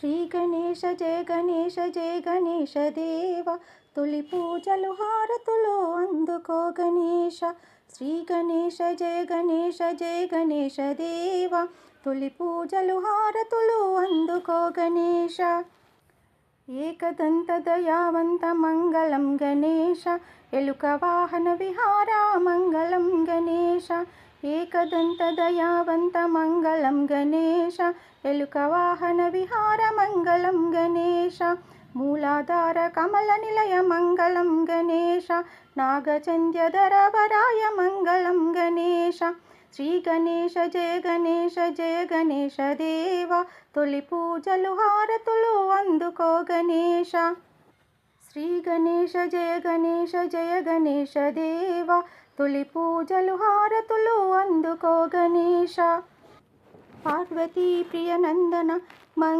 శ్రీ గణేశ జయ గణేశ జయ గణేశ దేవ. తొలి పూజలు హారతులు అందుకో గణేశ. శ్రీ గణేశ జయ గణేశ జయ గణేశ దేవ. తొలి పూజలు హారతులు అందుకో గణేశ. ఏకదంత దయావంత మంగళం గణేశ. ఎలుక వాహన విహార మంగళం గణేశ. ఏకదంత దయావంత మంగళం గణేశ. ఎలుక వాహన విహార మంగళం గణేశ. మూలాధార కమల నిలయ మంగళం గణేశ. నాగచంద్యధర వరాయ మంగళం గణేశ. శ్రీ గణేశ జయ గణేశ జయ గణేశ దేవ. తొలి పూజలు హారతులు అందుకో గణేశ. శ్రీ గణేశ జయ గణేశ జయ గణేశ దేవ. తొలి పూజలు హారతులు అందుకో గణేశ. పార్వతీ ప్రియ నందన మం